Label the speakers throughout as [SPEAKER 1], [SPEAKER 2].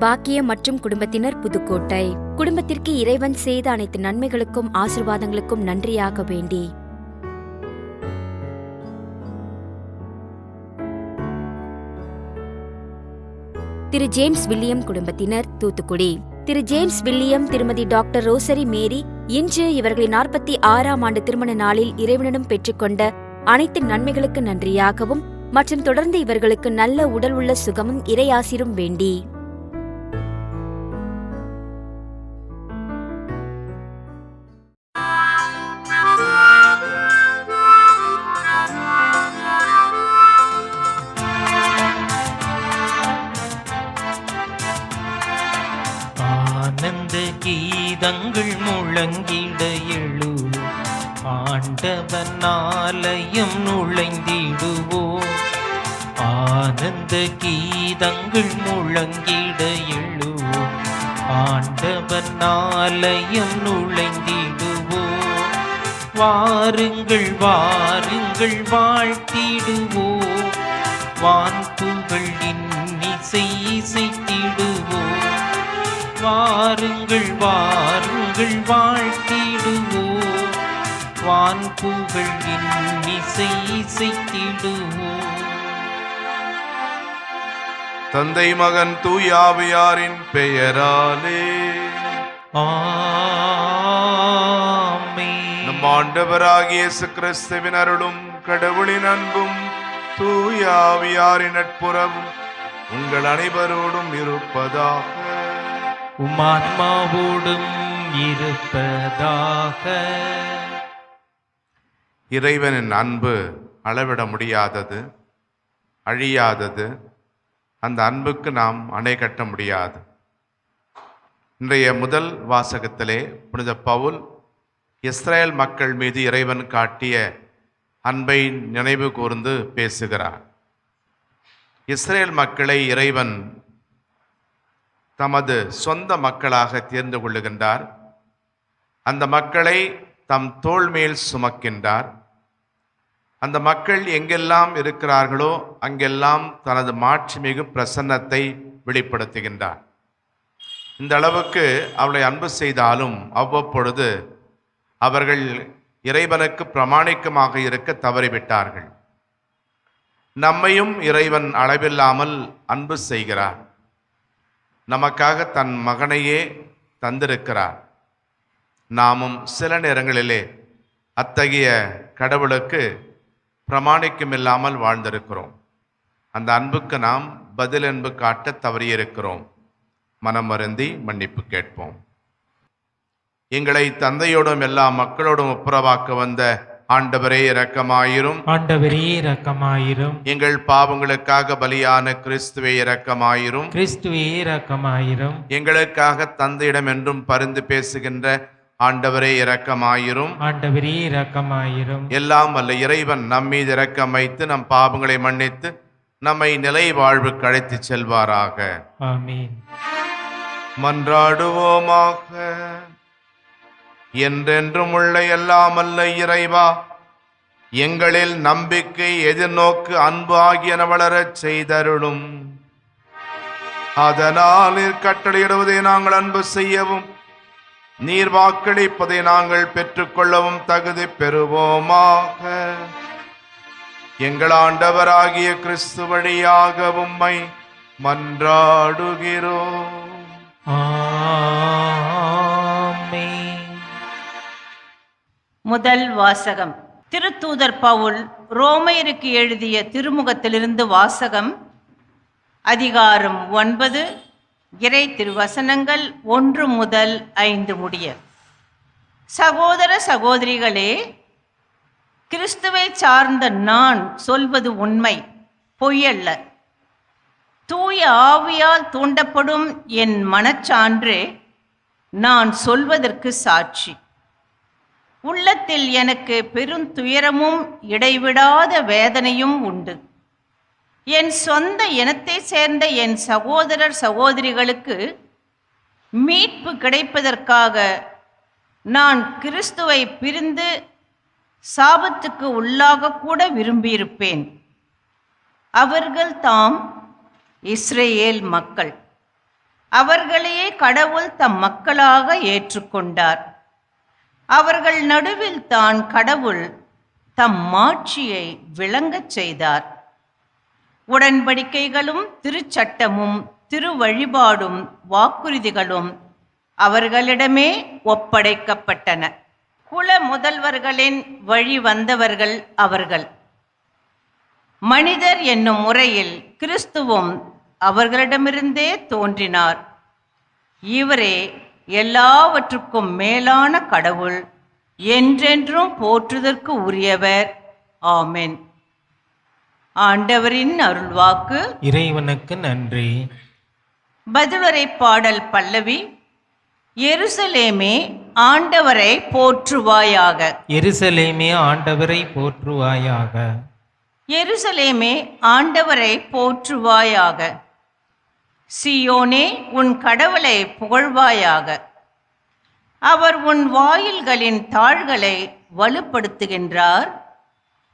[SPEAKER 1] பாக்கிய பாக்கியம் மற்றும் குடும்பத்தினர் புதுக்கோட்டை. குடும்பத்திற்கு இறைவன் செய்த அனைத்து நன்மைகளுக்கும் ஆசிர்வாதங்களுக்கும் நன்றியாக வேண்டி. திரு ஜேம்ஸ் வில்லியம் குடும்பத்தினர் தூத்துக்குடி. திரு ஜேம்ஸ் வில்லியம் திருமதி டாக்டர் ரோசரி மேரி இன்று இவர்களின் நாற்பத்தி ஆறாம் ஆண்டு திருமண நாளில் இறைவனிடம் பெற்றுக்கொண்ட அனைத்து நன்மைகளுக்கு நன்றியாகவும் மற்றும் தொடர்ந்து இவர்களுக்கு நல்ல உடல் உள்ள சுகமும் இறையாசிரும் வேண்டி.
[SPEAKER 2] ஆலயம் நுழைந்திடுவோம். ஆனந்த கீதங்கள் முழங்கிட எழு ஆண்டவர் ஆலயம் நுழைந்திடுவோம். வாருங்கள் வாருங்கள் வாழ்த்திடுவோம். வான்புகள் இன்னிசை இசைத்திடுவோம். வாருங்கள் வாருங்கள் வாழ்த்தி வான்புகள் இன்னிசை இசைத்திடுவோம்.
[SPEAKER 3] தந்தை மகன் தூயாவியாரின் பெயராலே. நம் ஆண்டவராகிய கிறிஸ்துவின் அருளும் கடவுளின் அன்பும் தூயாவியாரின் நட்புறவும் உங்கள் அனைவரோடும் இருப்பதாக.
[SPEAKER 2] உமாத்மாவோடும் இருப்பதாக.
[SPEAKER 3] இறைவனின் அன்பு அளவிட முடியாதது அழியாதது. அந்த அன்புக்கு நாம் அணை கட்ட முடியாது. இன்றைய முதல் வாசகத்திலே புனித பவுல் இஸ்ரேல் மக்கள் மீது இறைவன் காட்டிய அன்பை நினைவு கூர்ந்து பேசுகிறார். இஸ்ரேல் மக்களை இறைவன் தமது சொந்த மக்களாக தேர்ந்து கொள்ளுகின்றார். அந்த மக்களை தம் தோல் மேல் சுமக்கின்றார். அந்த மக்கள் எங்கெல்லாம் இருக்கிறார்களோ அங்கெல்லாம் தனது மாட்சிமிகு பிரசன்னத்தை வெளிப்படுத்துகின்றார். இந்த அளவுக்கு அவளை அன்பு செய்தாலும் அவ்வப்பொழுது அவர்கள் இறைவனுக்கு பிரமாணிக்கமாக இருக்க தவறிவிட்டார்கள். நம்மையும் இறைவன் அளவில்லாமல் அன்பு செய்கிறார். நமக்காக தன் மகனையே தந்திருக்கிறார். நாமும் சில நேரங்களிலே அத்தகைய கடவுளுக்கு பிரமாணிக்கமில்லாமல் வாழ்ந்திருக்கிறோம். அந்த அன்புக்கு நாம் பதில் அன்பு காட்ட தவறியிருக்கிறோம். மனம் வருந்தி மன்னிப்பு கேட்போம். எங்களை தந்தையோடும் எல்லா மக்களோடும் ஒப்புரவாக்க வந்த ஆண்டவரே இரக்கமாயிரும்.
[SPEAKER 2] ஆண்டவரே இரக்கமாயிரும்.
[SPEAKER 3] எங்கள் பாவங்களுக்காக பலியான கிறிஸ்துவே இரக்கமாயிரும்.
[SPEAKER 2] கிறிஸ்துவே இரக்கமாயிரும்.
[SPEAKER 3] எங்களுக்காக தந்தையிடம் என்றும் பரிந்து பேசுகின்ற ஆண்டவரே இரக்கமாயிரும்.
[SPEAKER 2] ஆண்டவரே இரக்கமாயிரும்.
[SPEAKER 3] எல்லாம் வல்ல இறைவன் நம்மீது இரக்கம் வைத்து நம் பாவங்களை மன்னித்து நம்மை நிலை வாழ்வுக்கு அழைத்துச் செல்வாராக.
[SPEAKER 2] ஆமீன்.
[SPEAKER 3] மன்றாடுவோமாக. என்றென்றும் உள்ள எல்லாம் அல்ல இறைவா. எங்களில் நம்பிக்கை எதிர்நோக்கு அன்பு ஆகியன வளரச் செய்தருளும். அதனால் கட்டளையிடுவதை நாங்கள் அன்பு செய்யவும் நீர் வாக்களிப்பதை நாங்கள் பெற்றுக்கொள்ளவும் தகுதி பெறுவோமாக. எங்கள் ஆண்டவராகிய கிறிஸ்து வழியாக உம்மை மன்றாடுகிறோம்.
[SPEAKER 4] முதல் வாசகம். திருத்தூதர் பவுல் ரோமையருக்கு எழுதிய திருமுகத்திலிருந்து வாசகம் அதிகாரம் ஒன்பது இறை திருவசனங்கள் ஒன்று முதல் ஐந்து முடிய. சகோதர சகோதரிகளே கிறிஸ்துவை சார்ந்த நான் சொல்வது உண்மை பொய்யல்ல. தூய ஆவியால் தூண்டப்படும் என் மனச்சான்று நான் சொல்வதற்கு சாட்சி. உள்ளத்தில் எனக்கு பெரும் துயரமும் இடைவிடாத வேதனையும் உண்டு. என் சொந்த இனத்தை சேர்ந்த என் சகோதரர் சகோதரிகளுக்கு மீட்பு கிடைப்பதற்காக நான் கிறிஸ்துவை பிரிந்து சாபத்துக்கு உள்ளாக கூட விரும்பியிருப்பேன். அவர்கள் தாம் இஸ்ரேல் மக்கள். அவர்களையே கடவுள் தம் மக்களாக ஏற்றுக்கொண்டார். அவர்கள் நடுவில் தான் கடவுள் தம் மாட்சியை விளங்கச் செய்தார். உடன்படிக்கைகளும் திருச்சட்டமும் திருவழிபாடும் வாக்குறுதிகளும் அவர்களிடமே ஒப்படைக்கப்பட்டன. குல முதல்வர்களின் வழி வந்தவர்கள் அவர்கள். மனிதர் என்னும் முறையில் கிறிஸ்துவும் அவர்களிடமிருந்தே தோன்றினார். இவரே எல்லாவற்றுக்கும் மேலான கடவுள் என்றென்றும் போற்றுதற்கு உரியவர். ஆமென். ஆண்டவரின் அருள்வாக்கு.
[SPEAKER 2] இறைவனுக்கு நன்றி.
[SPEAKER 4] பதிலுரை பாடல் பல்லவி எருசலேமே ஆண்டவரை போற்றுவாயாக.
[SPEAKER 2] எருசலேமே ஆண்டவரை போற்றுவாயாக.
[SPEAKER 4] எருசலேமே ஆண்டவரை போற்றுவாயாக. சியோனே உன் கடவுளை புகழ்வாயாக. அவர் உன் வாயில்களின் தாள்களை வலுப்படுத்துகின்றார்.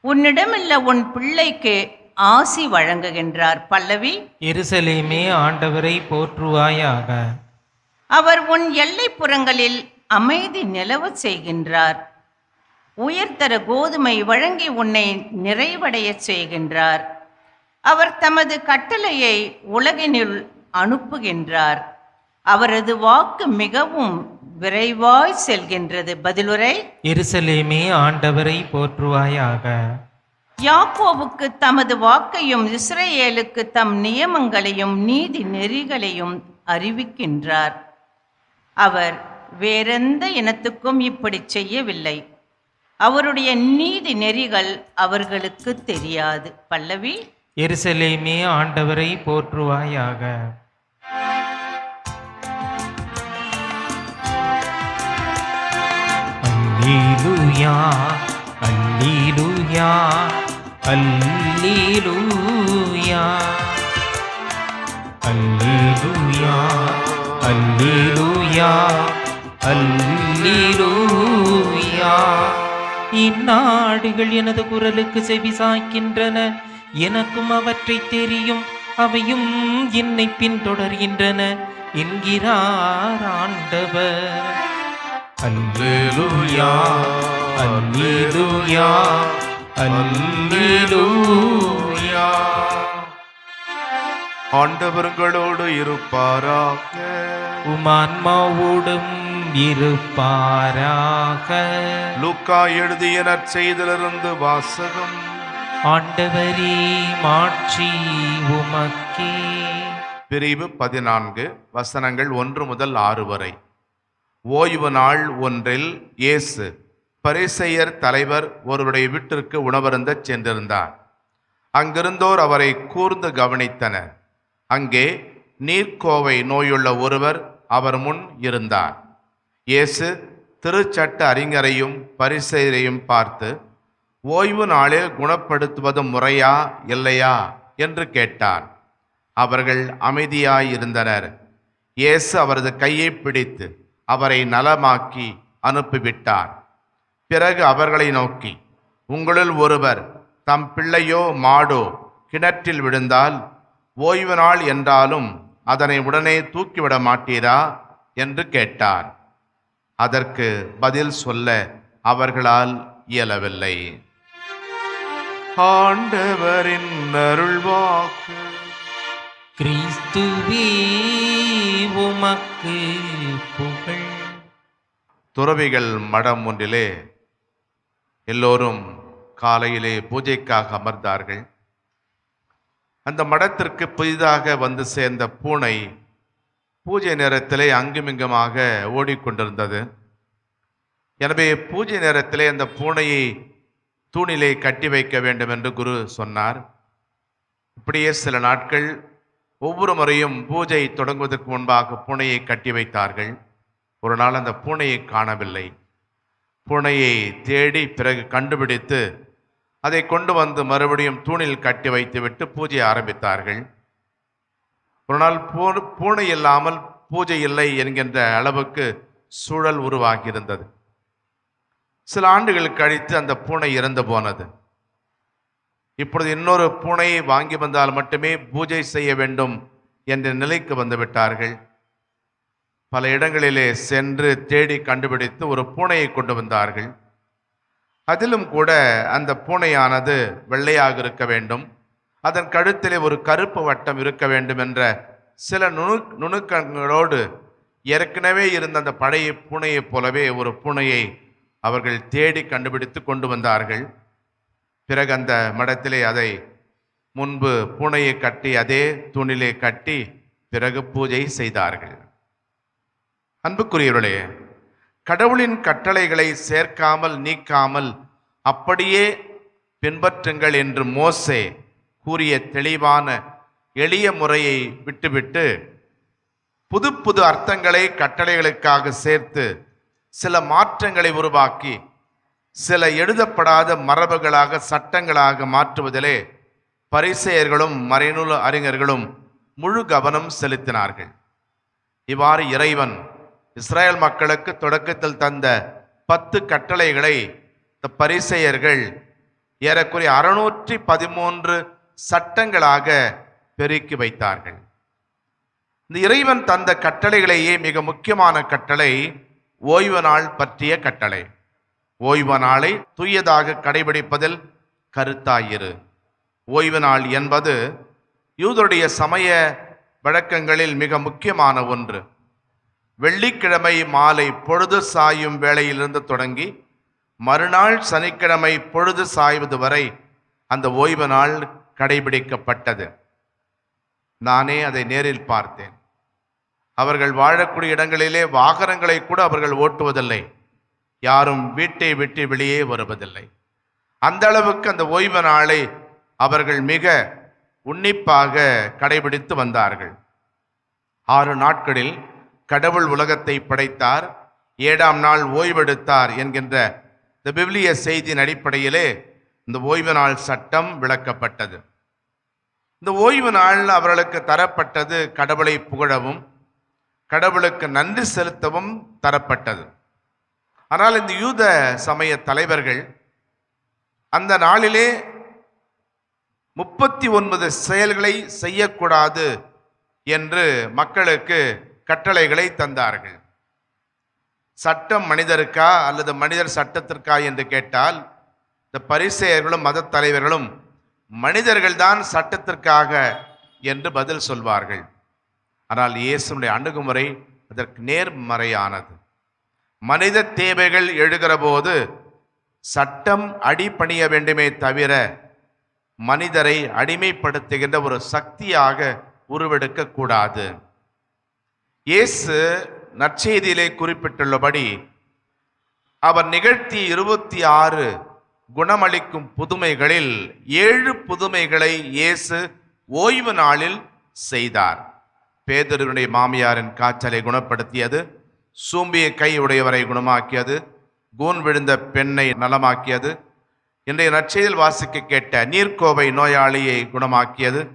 [SPEAKER 4] உன்னிடமில்ல உன் பிள்ளைக்கு ஆசி வழங்குகின்றார் பல்லவி.
[SPEAKER 2] எருசலேமே ஆண்டவரை போற்றுவாயாக.
[SPEAKER 4] அவர் உன் எல்லைப்புறங்களில் அமைதி நிலவச் செய்கின்றார். உயர்தர கோதுமை வழங்கி உன்னை நிறைவடையச் செய்கின்றார். அவர் தமது கட்டளையை உலகினுள் அனுப்புகின்றார். அவரது வாக்கு மிகவும் விரைவாய் செல்கின்றது. பதிலுரை
[SPEAKER 2] எருசலேமே ஆண்டவரை போற்றுவாயாக.
[SPEAKER 4] யாக்கோவுக்கு தமது வாக்கையும் இஸ்ரேலுக்கு தம் நியமங்களையும் நீதி நெறிகளையும் அறிவிக்கின்றார். அவர் வேறெந்த இனத்துக்கும் இப்படி செய்யவில்லை. அவருடைய நீதி நெறிகள் அவர்களுக்கு தெரியாது. பல்லவி.
[SPEAKER 2] எருசலேமே ஆண்டவரை போற்றுவாயாக. அல்லேலூயா அல்லேலூயா அல்லேலூயா அல்லேலூயா அல்லேலூயா அல்லேலூயா இந்நாடுகள் எனது குரலுக்கு செவி சாய்க்கின்றன. எனக்கும் அவற்றை தெரியும். அவையும் என்னை பின்தொடர்கின்றன. என்கிறார் ஆண்டவர். அல்லேலூயா அல்லேலூயா அல்லேலூயா
[SPEAKER 3] ஆண்டவர்களோடு இருப்பாராக.
[SPEAKER 2] உமான்மாவோடும் இருப்பாராக.
[SPEAKER 3] லூக்கா எழுதிய நற்செய்திலிருந்து வாசகம்.
[SPEAKER 2] ஆண்டவரே மாட்சி உமக்கே.
[SPEAKER 3] பிரிவு பதினான்கு வசனங்கள் ஒன்று முதல் ஆறு வரை. ஓய்வு நாள் ஒன்றில் இயேசு பரிசெயர் தலைவர் ஒருவருடைய வீட்டிற்கு உணவருந்த சென்றிருந்தார். அங்கிருந்தோர் அவரை கூர்ந்து கவனித்தனர். அங்கே நீர்க்கோவை நோயுள்ள ஒருவர் அவர் முன் இருந்தார். இயேசு திருச்சட்ட அறிஞரையும் பரிசெயரையும் பார்த்து ஓய்வு நாளில் குணப்படுத்துவது முறையா இல்லையா? என்று கேட்டார். அவர்கள் அமைதியாயிருந்தனர் இயேசு அவரது கையை பிடித்து அவரை நலமாக்கி அனுப்பிவிட்டார். பிறகு அவர்களை நோக்கி உங்களுள் ஒருவர் தம் பிள்ளையோ மாடோ கிணற்றில் விழுந்தால் ஓய்வு நாள் என்றாலும் அதனை உடனே தூக்கிவிட மாட்டீரா என்று கேட்டார். அதற்கு பதில் சொல்ல அவர்களால் இயலவில்லை. ஆண்டவரின் அருள்வாக்கு.
[SPEAKER 2] கிறிஸ்துவே உமக்கு புகழ்
[SPEAKER 3] துறவிகள் மடம் ஒன்றிலே எல்லோரும் காலையிலே பூஜைக்காக அமர்ந்தார்கள். அந்த மடத்திற்கு புதிதாக வந்து சேர்ந்த பூனை பூஜை நேரத்திலே அங்குமிங்குமாக ஓடிக்கொண்டிருந்தது. எனவே பூஜை நேரத்திலே அந்த பூனையை தூணிலே கட்டி வைக்க வேண்டும் என்று குரு சொன்னார். இப்படியே சில நாட்கள் ஒவ்வொரு முறையும் பூஜை தொடங்குவதற்கு முன்பாக பூனையை கட்டி வைத்தார்கள். ஒரு நாள் அந்த பூனையை காணவில்லை. பூனையை தேடி பிறகு கண்டுபிடித்து அதை கொண்டு வந்து மறுபடியும் தூணில் கட்டி வைத்துவிட்டு பூஜை ஆரம்பித்தார்கள். ஒரு நாள் பூ பூனை இல்லாமல் பூஜை இல்லை என்கின்ற அளவுக்கு சூழல் உருவாகியிருந்தது. சில ஆண்டுகள் கழித்து அந்த பூனை இறந்து போனது. இப்பொழுது இன்னொரு பூனையை வாங்கி வந்தால் மட்டுமே பூஜை செய்ய வேண்டும் என்ற நிலைக்கு வந்து விட்டார்கள். பல இடங்களிலே சென்று தேடி கண்டுபிடித்து ஒரு பூனையை கொண்டு வந்தார்கள். அதிலும் கூட அந்த பூனையானது வெள்ளையாக இருக்க வேண்டும். அதன் கழுத்திலே ஒரு கருப்பு வட்டம் இருக்க வேண்டும் என்ற சில நுணு நுணுக்கங்களோடு ஏற்கனவே இருந்த அந்த பழைய பூனையைப் போலவே ஒரு பூனையை அவர்கள் தேடி கண்டுபிடித்து கொண்டு வந்தார்கள். பிறகு அந்த மடத்திலே அதை முன்பு பூனையை கட்டி அதே தூணிலே கட்டி பிறகு பூஜை செய்தார்கள். அன்புக்குரியவர்களே கடவுளின் கட்டளைகளை சேர்க்காமல் நீக்காமல் அப்படியே பின்பற்றுங்கள் என்று மோசே கூறிய தெளிவான எளிய முறையை விட்டுவிட்டு புது புது அர்த்தங்களை கட்டளைகளுக்காக சேர்த்து சில மாற்றங்களை உருவாக்கி சில எழுதப்படாத மரபுகளாக சட்டங்களாக மாற்றுவதிலே பரிசெயர்களும் மறைநூல் அறிஞர்களும் முழு கவனம் செலுத்தினார்கள். இவ்வாறு இறைவன் இஸ்ரேல் மக்களுக்கு தொடக்கத்தில் தந்த பத்து கட்டளைகளை இந்த பரிசெயர்கள் ஏறக்குறைய அறுநூற்றி பதிமூன்று சட்டங்களாக பெருக்கி வைத்தார்கள். இந்த இறைவன் தந்த கட்டளைகளையே மிக முக்கியமான கட்டளை ஓய்வு நாள் பற்றிய கட்டளை. ஓய்வு நாளை தூயதாக கடைபிடிப்பதில் கருத்தாயிரு. ஓய்வு நாள் என்பது யூதருடைய சமய வழக்கங்களில் மிக முக்கியமான ஒன்று. வெள்ளிக்கிழமை மாலை பொழுது சாயும் வேளையிலிருந்து தொடங்கி மறுநாள் சனிக்கிழமை பொழுது சாய்வது வரை அந்த ஓய்வு நாள் கடைபிடிக்கப்பட்டது. நானே அதை நேரில் பார்த்தேன். அவர்கள் வாழக்கூடிய இடங்களிலே வாகனங்களை கூட அவர்கள் ஓட்டுவதில்லை. யாரும் வீட்டை விட்டு வெளியே வருவதில்லை. அந்த அளவுக்கு அந்த ஓய்வு நாளை அவர்கள் மிக உன்னிப்பாக கடைபிடித்து வந்தார்கள். ஆறு நாட்களில் கடவுள் உலகத்தை படைத்தார் ஏழாம் நாள் ஓய்வெடுத்தார் என்கின்ற இந்த பிப்லிய செய்தியின் அடிப்படையிலே இந்த ஓய்வு நாள் சட்டம் விளக்கப்பட்டது. இந்த ஓய்வு நாள் அவர்களுக்கு தரப்பட்டது கடவுளை புகழவும் கடவுளுக்கு நன்றி செலுத்தவும் தரப்பட்டது. ஆனால் இந்த யூத சமய தலைவர்கள் அந்த நாளிலே முப்பத்தி ஒன்பது செயல்களை செய்யக்கூடாது என்று மக்களுக்கு கட்டளைகளை தந்தார்கள். சட்டம் மனிதருக்கா அல்லது மனிதர் சட்டத்திற்கா என்று கேட்டால் இந்த பரிசெயர்களும் மத தலைவர்களும் மனிதர்கள்தான் சட்டத்திற்காக என்று பதில் சொல்வார்கள். ஆனால் இயேசுடைய அணுகுமுறை அதற்கு நேர்மறையானது. மனித தேவைகள் எழுகிற போது சட்டம் அடிபணிய வேண்டுமே தவிர மனிதரை அடிமைப்படுத்துகின்ற ஒரு சக்தியாக உருவெடுக்கக்கூடாது இயேசு நற்செய்தியிலே குறிப்பிட்டுள்ளபடி அவர் நிகழ்த்திய இருபத்தி ஆறு குணமளிக்கும் புதுமைகளில் ஏழு புதுமைகளை இயேசு ஓய்வு நாளில் செய்தார். பேதருடைய மாமியாரின் காய்ச்சலை குணப்படுத்தியது சூம்பிய கை உடையவரை குணமாக்கியது கூன் விழுந்த பெண்ணை நலமாக்கியது இன்றைய நற்செய்தியில் வாசிக்க கேட்ட நீர்க்கோவை நோயாளியை குணமாக்கியது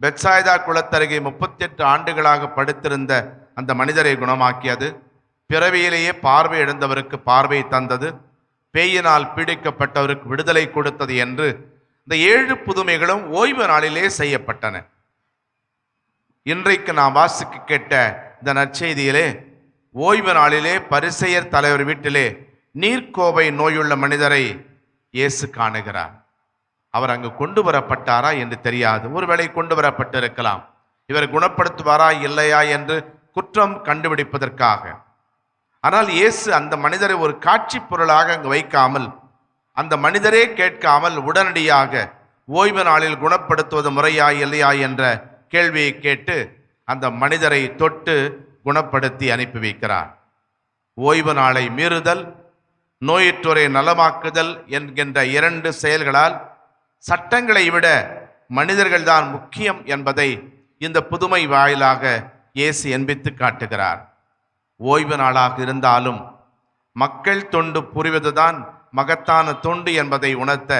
[SPEAKER 3] பெட்சாய்தா குளத்தருகே முப்பத்தெட்டு ஆண்டுகளாக படுத்திருந்த அந்த மனிதரை குணமாக்கியது. பிறவியிலேயே பார்வை இழந்தவருக்கு பார்வை தந்தது. பேயினால் பீடிக்கப்பட்டவருக்கு விடுதலை கொடுத்தது என்று இந்த ஏழு புதுமைகளும் ஓய்வு நாளிலே செய்யப்பட்டன. இன்றைக்கு நாம் வாசிக்க கேட்ட இந்த நற்செய்தியிலே ஓய்வு நாளிலே பரிசெயர் தலைவர் வீட்டிலே நீர்க்கோவை நோயுள்ள மனிதரை இயேசு காணுகிறார். அவர் அங்கு கொண்டு வரப்பட்டாரா என்று தெரியாது. ஒருவேளை கொண்டு வரப்பட்டிருக்கலாம். இவர் குணப்படுத்துவாரா இல்லையா என்று குற்றம் கண்டுபிடிப்பதற்காக. ஆனால் இயேசு அந்த மனிதரை ஒரு காட்சி பொருளாக அங்கு வைக்காமல் அந்த மனிதரே கேட்காமல் உடனடியாக ஓய்வு நாளில் குணப்படுத்துவது முறையா இல்லையா என்ற கேள்வியை கேட்டு அந்த மனிதரை தொட்டு குணப்படுத்தி அனுப்பி வைக்கிறார். ஓய்வு நாளை மீறுதல் நோயுற்றோரை நலமாக்குதல் என்கின்ற இரண்டு செயல்களால் சட்டங்களை விட மனிதர்கள்தான் முக்கியம் என்பதை இந்த புதுமை வாயிலாக இயேசு என்பித்து காட்டுகிறார். ஓய்வு நாளாக இருந்தாலும் மக்கள் தொண்டு புரிவதுதான் மகத்தான தொண்டு என்பதை உணர்த்த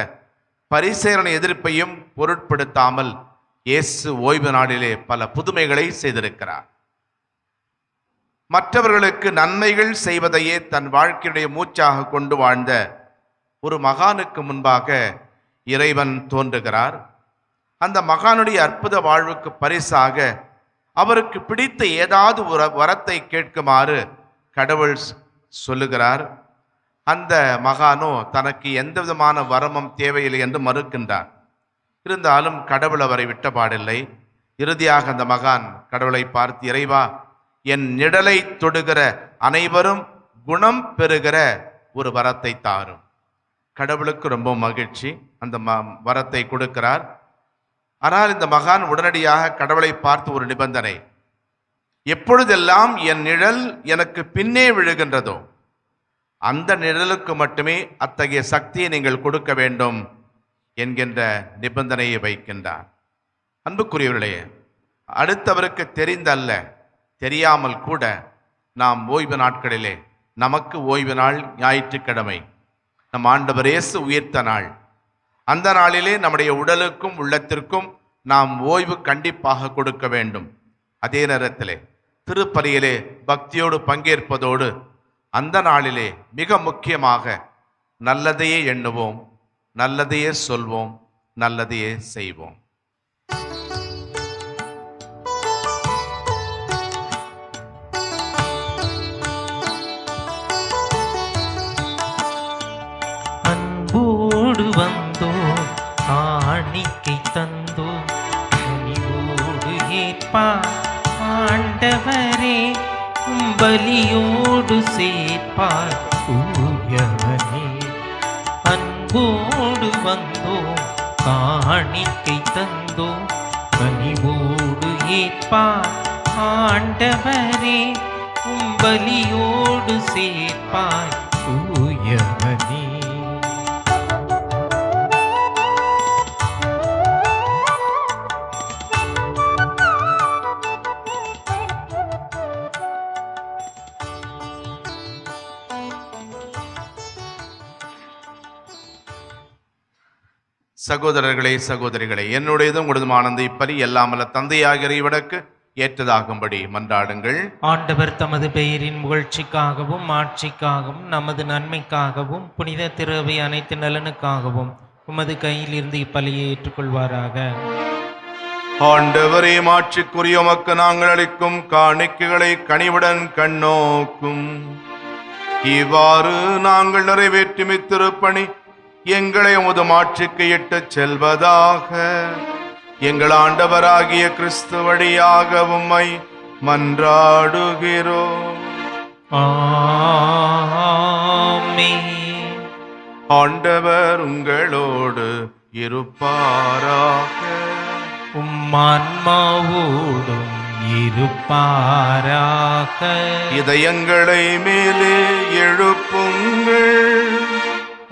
[SPEAKER 3] பரிசேரண எதிர்ப்பையும் பொருட்படுத்தாமல் இயேசு ஓய்வு நாளிலே பல புதுமைகளை செய்திருக்கிறார். மற்றவர்களுக்கு நன்மைகள் செய்வதையே தன் வாழ்க்கையுடைய மூச்சாக கொண்டு வாழ்ந்த ஒரு மகானுக்கு முன்பாக இறைவன் தோன்றுகிறார். அந்த மகானுடைய அற்புத வாழ்வுக்கு பரிசாக அவருக்கு பிடித்த ஏதாவது ஒரு வரத்தை கேட்குமாறு கடவுள் சொல்லுகிறார். அந்த மகானோ தனக்கு எந்த விதமான வரமும் தேவையில்லை என்று மறுக்கின்றார் இருந்தாலும் கடவுள் அவரை விட்டபாடில்லை. இறுதியாக அந்த மகான் கடவுளை பார்த்து இறைவா என் நிழலை தொடுகிற அனைவரும் குணம் பெறுகிற ஒரு வரத்தை தாரும். கடவுளுக்கு ரொம்ப மகிழ்ச்சி. அந்த ம வரத்தை கொடுக்கிறார். ஆனால் இந்த மகான் உடனடியாக கடவுளை பார்த்து ஒரு நிபந்தனை. எப்பொழுதெல்லாம் என் நிழல் எனக்கு பின்னே விழுகின்றதோ அந்த நிழலுக்கு மட்டுமே அத்தகைய சக்தியை நீங்கள் கொடுக்க வேண்டும் என்கின்ற நிபந்தனையை வைக்கின்றார் அன்புக்குரியவர்களே அடுத்தவருக்கு தெரிந்தல்ல தெரியாமல் கூட நாம் ஓய்வு நாட்களிலே நமக்கு ஓய்வு நாள் ஞாயிற்றுக்கிழமை. நம் ஆண்டவர் இயேசு உயிர்த்த நாள். அந்த நாளிலே நம்முடைய உடலுக்கும் உள்ளத்திற்கும் நாம் ஓய்வு கண்டிப்பாக கொடுக்க வேண்டும். அதே நேரத்திலே திருப்பலியிலே பக்தியோடு பங்கேற்பதோடு அந்த நாளிலே மிக முக்கியமாக நல்லதையே எண்ணுவோம் நல்லதையே சொல்வோம் நல்லதையே செய்வோம்.
[SPEAKER 2] காணிக்கை தந்தோ கனிவோடு ஏற்பா ஆண்டவரே பலியோடு சேர்ப்பார் தூயவனே அன்போடு வந்தோ காணிக்கை தந்தோ பணிவோடு ஏற்பார் ஆண்டவரே பலியோடு சேர்ப்பார் தூயவனே
[SPEAKER 3] சகோதரர்களே சகோதரிகளே என்னுடையதும் உங்களதும் ஆனந்த இப்பலி எல்லாமல்ல. தந்தையாகிற இவனுக்கு ஏற்றதாகும்படி மன்றாடுங்கள்.
[SPEAKER 2] ஆண்டவர் தமது பெயரின் புகழ்ச்சிக்காகவும் ஆட்சிக்காகவும் நமது நன்மைக்காகவும் புனித திருவை அனைத்து நலனுக்காகவும் உமது கையில் இருந்து இப்பலியை ஏற்றுக்கொள்வாராக.
[SPEAKER 3] ஆண்டவரே மாட்சிக்குரிய உமக்கு நாங்கள் அளிக்கும் காணிக்கைகளை கனிவுடன் கண்ணோக்கும். இவ்வாறு நாங்கள் நிறைவேற்றும் இத்திருப்பணி எங்களை உமது மாட்சிக்கு இட்டுச் செல்வதாக. எங்கள் ஆண்டவராகிய கிறிஸ்து வழியாக உம்மை மன்றாடுகிறோம். ஆண்டவர் உங்களோடு இருப்பாராக.
[SPEAKER 2] உம்மான்மாவோடும் இருப்பாராக.
[SPEAKER 3] இதயங்களை மேலே எழுப்புங்கள்.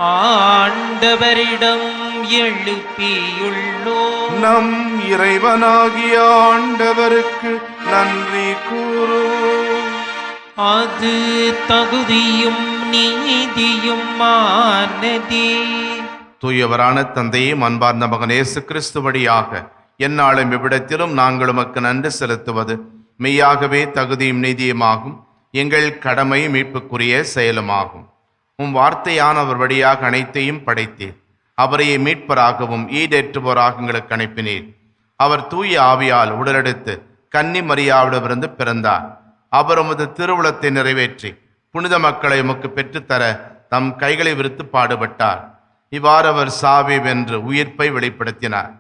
[SPEAKER 2] ஆண்டவரிடம் எழுப்பியுள்ளோ.
[SPEAKER 3] நம் இறைவனாகிய ஆண்டவருக்கு நன்றி கூறுவோம்
[SPEAKER 2] அது தகுதியும் நீதியும் மானதே
[SPEAKER 3] தூயவரான தந்தையும் அன்பார்ந்த மகன் இயேசு கிறிஸ்து வழியாக எந்நாளும் இவ்விடத்திலும் நாங்கள் உமக்கு நன்றி செலுத்துவது. மெய்யாகவே தகுதியும் நீதியுமாகும். எங்கள் கடமை மீட்புக்குரிய செயலுமாகும். உம் வார்த்தையானவர் வழியாக அனைத்தையும் படைத்தீர். அவரையே மீட்பராகவும் ஈடேற்றுவோராக எங்களுக்கு அனுப்பினீர். அவர் தூய ஆவியால் உடலெடுத்து கன்னி மரியாவிடமிருந்து பிறந்தார். அவர் உமது திருவுளத்தை நிறைவேற்றி புனித மக்களை உமக்கு பெற்றுத்தர தம் கைகளை விரித்து பாடுபட்டார். இவ்வாறு அவர் சாவி வென்று உயிர்ப்பை வெளிப்படுத்தினார்.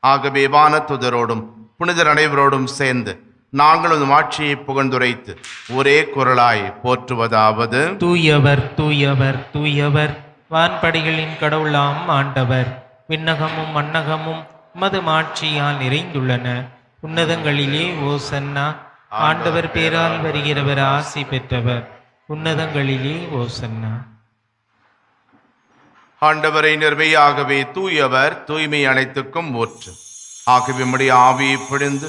[SPEAKER 3] ஆகவே வானத்துதரோடும் புனிதர் அனைவரோடும் சேர்ந்து நாங்களும் ஆட்சியை புகழ்ந்துரைத்து ஒரே குரலாய் போற்றுவதாவது.
[SPEAKER 2] தூயவர் தூயவர் தூயவர் வான்படைகளின் கடவுளாம் ஆண்டவர். விண்ணகமும் மண்ணகமும் மது மாட்சியால் நிறைந்துள்ளன. உன்னதங்களிலே ஓசன்னா ஆண்டவர் பேரால் வருகிறவர் ஆசி பெற்றவர். உன்னதங்களிலே ஓசன்னா.
[SPEAKER 3] ஆண்டவரை நிர்மையாகவே தூயவர் தூய்மை அனைத்துக்கும் ஊற்று ஆகவே உம்முடைய ஆவியை பிழிந்து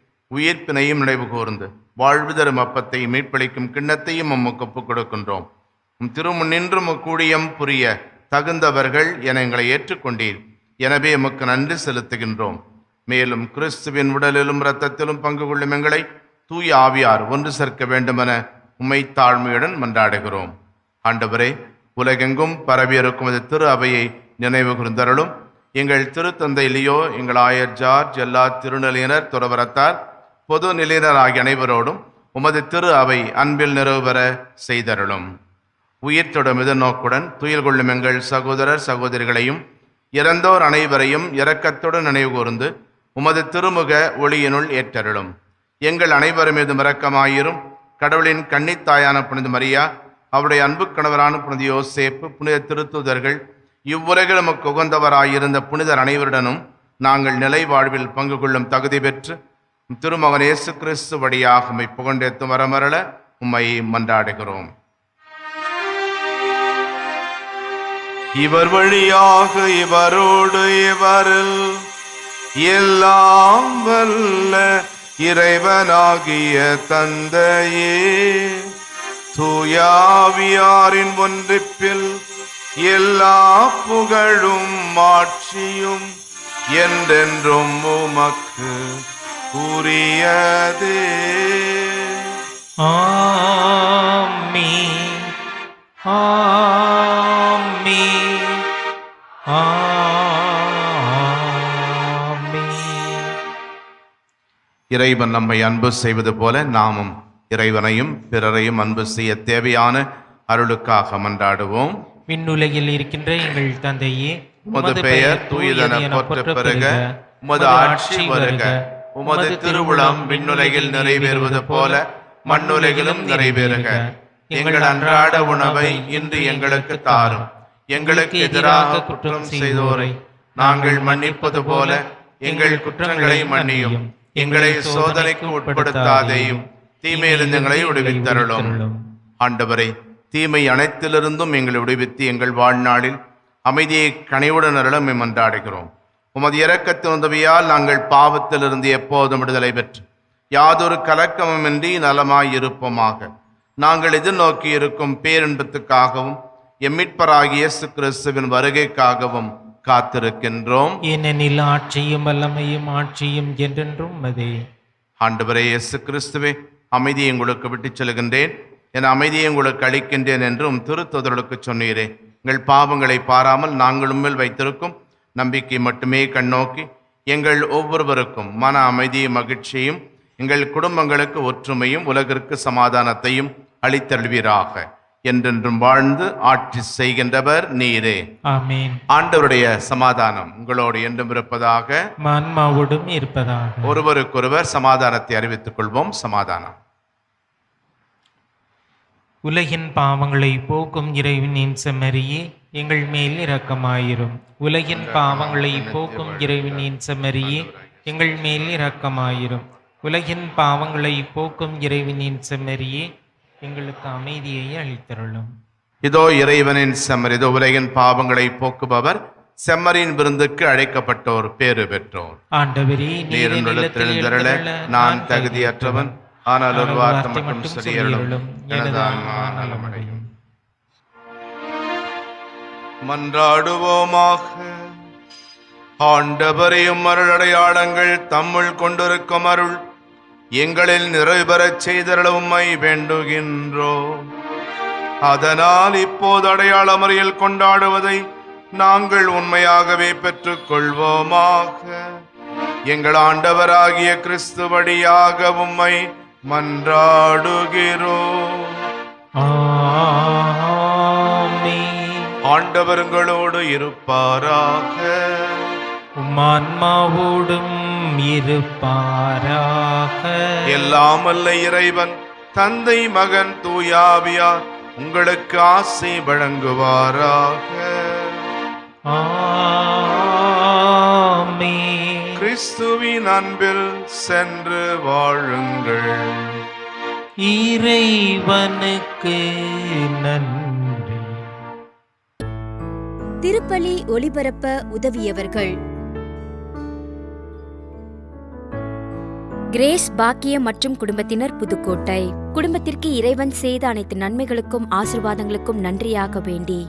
[SPEAKER 3] உயிர்ப்பினையும் நினைவு கூர்ந்து வாழ்வு தரும் அப்பத்தை மீட்பளிக்கும் கிண்ணத்தையும் உமக்கு ஒப்புக் கொடுக்கின்றோம். உம் திருமுன் கூடியம் புரிய தகுந்தவர்கள் என எங்களை ஏற்றுக்கொண்டீர். எனவே உமக்கு நன்றி செலுத்துகின்றோம். மேலும் கிறிஸ்துவின் உடலிலும் இரத்தத்திலும் பங்கு கொள்ளும் எங்களை தூய ஆவியார் ஒன்று சேர்க்க வேண்டுமென உமை தாழ்மையுடன் மன்றாடுகிறோம். ஆண்டவரே உலகெங்கும் பரவியிருக்கும் இது திரு அவையை நினைவு கூர்ந்தருளும். எங்கள் திருத்தந்தை லியோ எங்கள் ஆயர் ஜார்ஜ் எல்லா திருநிலையினர் துறவரத்தார் பொது நிலையினர் ஆகிய அனைவரோடும் உமது திரு அவை அன்பில் நிறைவு பெற செய்தருளும். உயிர்த்தொடும் நோக்குடன் துயில் கொள்ளும் எங்கள் சகோதரர் சகோதரிகளையும் இறந்தோர் அனைவரையும் இரக்கத்துடன் நினைவு கூர்ந்து உமது திருமுக ஒளியினுள் ஏற்றருளும். எங்கள் அனைவரும் மீதும் இரக்கமாயிரும். கடவுளின் கன்னித்தாயான புனித மரியா அவருடைய அன்பு கணவரான புனித யோசேப்பு புனித திருத்துதர்கள் இவ்வுலகில் நமக்கு உகந்தவராயிருந்த புனிதர் அனைவருடனும் நாங்கள் நிலை வாழ்வில் பங்கு கொள்ளும் தகுதி பெற்று திருமகன் இயேசு கிறிஸ்து வழியாக உம்மை புகண்டேத்தும் வரமரள உம்மை மன்றாடுகிறோம். இவர் வழியாக இவரோடு இவரில் எல்லாம் வல்ல இறைவனாகிய தந்தையே. தூயாவியாரின் ஒன்றிப்பில் எல்லா புகழும் மாட்சியும் என்றென்றும் உமக்கு உரியதே
[SPEAKER 2] ஆமென். ஆமென். ஆமென்.
[SPEAKER 3] இறைவன் நம்மை அன்பு செய்வது போல நாமும் இறைவனையும் பிறரையும் அன்பு செய்ய தேவையான அருளுக்காக மன்றாடுவோம்.
[SPEAKER 2] விண்ணுலகில் இருக்கின்ற எங்கள் தந்தையே
[SPEAKER 3] உமது பெயர் தூயதென போற்ற பெருக உமது ஆட்சி வருக. உமது திருவுளம் விண்ணுலகில் நிறைவேறுவது போல மண்ணுலகிலும் நிறைவேறுக. எங்கள் அன்றாட உணவை இன்று எங்களுக்கு தாரும். எங்களுக்கு எதிராக குற்றம் செய்தோரை நாங்கள் மன்னிப்பது போல எங்கள் குற்றங்களை மன்னியும். எங்களை சோதனைக்கு உட்படுத்தாதேயும். தீமையிலிருந்து எங்களை விடுவித்தருளும். ஆண்டவரை தீமை அனைத்திலிருந்தும் எங்களை விடுவித்து எங்கள் வாழ்நாளில் அமைதியை கனிவுடன் அருள மன்றாடுகிறோம். உமது இரக்கத்தின் உதவியால் நாங்கள் பாவத்திலிருந்து எப்போதும் விடுதலை பெற்று யாதொரு கலக்கமுமின்றி நலமாய் இருப்போமாக நாங்கள் எதிர்நோக்கி இருக்கும் பேரின்பத்துக்காகவும் எம்மிட்பராகிய இயேசு கிறிஸ்துவின் வருகைக்காகவும் காத்திருக்கின்றோம்.
[SPEAKER 2] ஏனெனில் ஆட்சியும் வல்லமையும் ஆட்சியும் என்றென்றும் அதே.
[SPEAKER 3] ஆண்டவரே இயேசு கிறிஸ்துவே அமைதியை உங்களுக்கு விட்டுச் செல்கின்றேன். என் அமைதியை உங்களுக்கு அளிக்கின்றேன் என்றும் திருத்தொதர்களுக்கு சொன்னீரே. எங்கள் பாவங்களை பாராமல் நாங்கள் உண்மையில் வைத்திருக்கும் நம்பிக்கை மட்டுமே கண்ணோக்கி எங்கள் ஒவ்வொருவருக்கும் மன அமைதியும் மகிழ்ச்சியும் எங்கள் குடும்பங்களுக்கு ஒற்றுமையும் உலகிற்கு சமாதானத்தையும் அளித்தருள்வீராக. என்றென்றும் வாழ்ந்து ஆட்சி செய்கின்றவர் நீரே. ஆண்டவருடைய சமாதானம் உங்களோடு என்றும் இருப்பதாக
[SPEAKER 2] ஆன்மாவோடும் இருப்பதாக.
[SPEAKER 3] ஒருவருக்கொருவர் சமாதானத்தை அறிவித்துக் கொள்வோம். சமாதானம்.
[SPEAKER 2] உலகின் பாவங்களை போக்கும் இறைவனின் செம்மறியே. எங்கள் மேல் இரக்கமாயிரும். உலகின் பாவங்களை போக்கும் இறைவனின் செம்மறியே எங்கள் மேல் இரக்கமாயிரும். உலகின் பாவங்களை போக்கும் இறைவனின் செம்மறியே எங்களுக்கு அமைதியை அளித்தருளும்.
[SPEAKER 3] இதோ இறைவனின் செம்மறி இதோ உலகின் பாவங்களை போக்குபவர் செம்மறியின் விருந்துக்கு அழைக்கப்பட்டோர் பேறு பெற்றோர்.
[SPEAKER 2] ஆண்டவரே
[SPEAKER 3] நான் தகுதியற்றவன். ஆனால் ஒரு வார்த்தை மட்டும் சரியருளும் எனது ஆன்மா நலமடையும். மன்றாடுவோமாக. ஆண்டவரையும் அருளடையாளங்கள் தம்முள் கொண்டிருக்கும் அருள் எங்களில் நிறைவு பெறச் வேண்டுகின்றோ வேண்டுகின்றோம். அதனால் இப்போது அடையாள முறையில் கொண்டாடுவதை நாங்கள் உண்மையாகவே பெற்றுக் கொள்வோமாக எங்கள் ஆண்டவராகிய கிறிஸ்து வழியாக உம்மை மன்றாடுகிறோம்.
[SPEAKER 2] ஆ.
[SPEAKER 3] ஆண்டவருங்களோடு இருப்பாராக.
[SPEAKER 2] உம்மான்மாவோடும் இருப்பாராக.
[SPEAKER 3] எல்லாம் அல்ல இறைவன் தந்தை மகன் தூயாவியார் உங்களுக்கு ஆசை வழங்குவாராக.
[SPEAKER 2] ஆமென்.
[SPEAKER 3] கிறிஸ்துவின் அன்பில் சென்று வாழுங்கள்.
[SPEAKER 2] இறைவனுக்கு நன்றி.
[SPEAKER 1] திருப்பலி ஒளிபரப்ப உதவியவர்கள். கிரேஸ் பாக்கியம் மற்றும் குடும்பத்தினர் புதுக்கோட்டை. குடும்பத்திற்கு இறைவன் செய்த அனைத்து நன்மைகளுக்கும் ஆசிர்வாதங்களுக்கும் நன்றியாக வேண்டி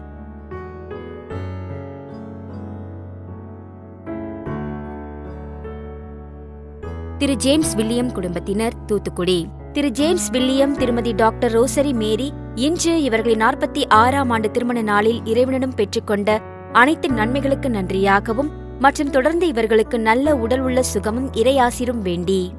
[SPEAKER 1] திரு ஜேம்ஸ் வில்லியம் குடும்பத்தினர் தூத்துக்குடி. திரு ஜேம்ஸ் வில்லியம் திருமதி டாக்டர் ரோசரி மேரி இன்று இவர்களின் நாற்பத்தி ஆறாம் ஆண்டு திருமண நாளில் இறைவனிடம் பெற்றுக்கொண்ட அனைத்து நன்மைகளுக்கு நன்றியாகவும் மற்றும் தொடர்ந்து இவர்களுக்கு நல்ல உடல் உள்ள சுகமும் இறையாசிரும் வேண்டி.